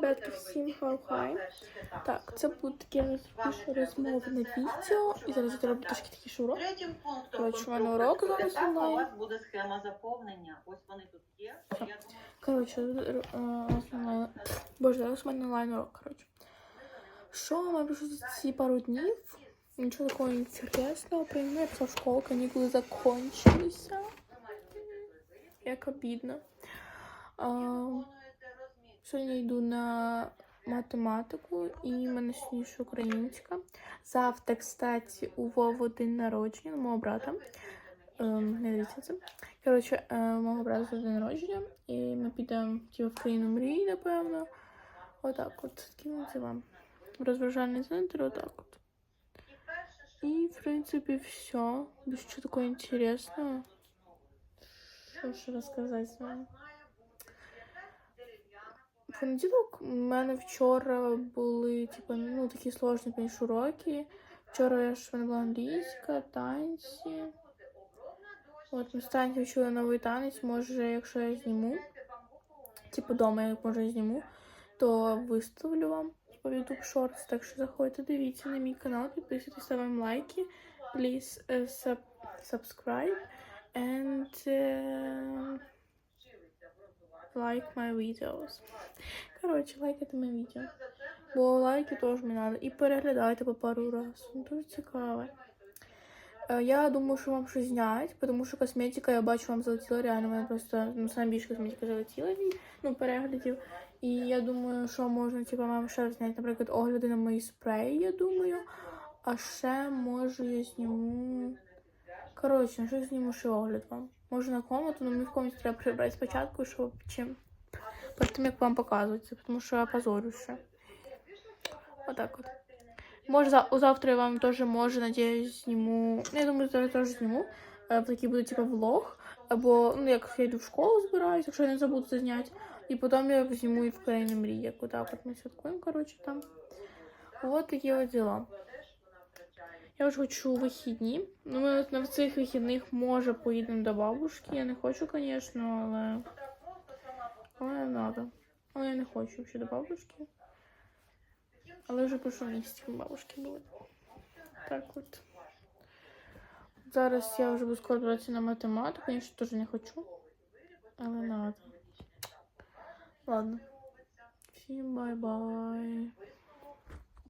Ребятки, всім хай-хай. Так, це буде таке розмовне відео. І зараз я зроблю трошки такий шурок. Третім пунктом мене урок зараз у вас буде схема заповнення. Ось вони тут є. Коротше, е. Боже, зараз у мене онлайн урок, коротше. Що ми пишу за ці пару днів? Нічого такого інтересного. Прийму, я пішла в школу, канікули закончилися. Як обідно. А. Сьогодні йду на математику і мене сьогодні українська. Завтра, кстати, у Вову день народження, мого брата. Ем, не це. Коротше, е, мого брата день народження, і ми підемо типу, в країну мрії, напевно. Отак от. Кинути вам. Розважальний центр, отак от. І, в принципі, все. Без чого такого інтересного. Що ще розказати з вами? В понеділок у мене вчора були типу, ну, такі сложні більш уроки. Вчора я ж мене була англійська, танці. От ми з вчили новий танець. Може, якщо я зніму, типу дома, як може я зніму, то виставлю вам типу, в YouTube Shorts. Так що заходьте, дивіться на мій канал, підписуйтесь, ставимо лайки. Please uh, sub subscribe and uh, like my videos. Коротше, лайкайте моє відео. Бо лайки теж мені треба. І переглядайте по пару раз. Ну, дуже цікаво. Е, Я думаю, що вам щось зняти, тому що косметика, я бачу, вам залетіла реально. Мене просто ну, саме більше косметика залетіла ну, переглядів. І я думаю, що можна типу, вам ще зняти, наприклад, огляди на мої спреї, я думаю. А ще може я зніму. Коротше, що зніму ще огляд вам. Може на комнату, але мені в комнаті треба прибрати спочатку, щоб чим. Перед тим, як вам показувати, тому що я позорю ще. Отак от. Може, завтра я вам теж, може, надіюсь, зніму. Ну, я думаю, зараз теж зніму. Е, Такий буде, типу, влог. Або, ну, як я йду в школу збираюсь, якщо я не забуду це зняти. І потім я зніму і в країні мрії, отак от ми святкуємо, коротше, там. Вот такі от діла. Я вже хочу вихідні. Ну, ми на цих вихідних, може, поїдемо до бабушки. Я не хочу, звісно, але. Але не треба. Але я не хочу ще до бабушки. Але вже пишу місяць бабушки були. Так от. Зараз я вже буду скоро братися на математику, звісно, теж не хочу. Але надо. Ладно. Всім бай-бай.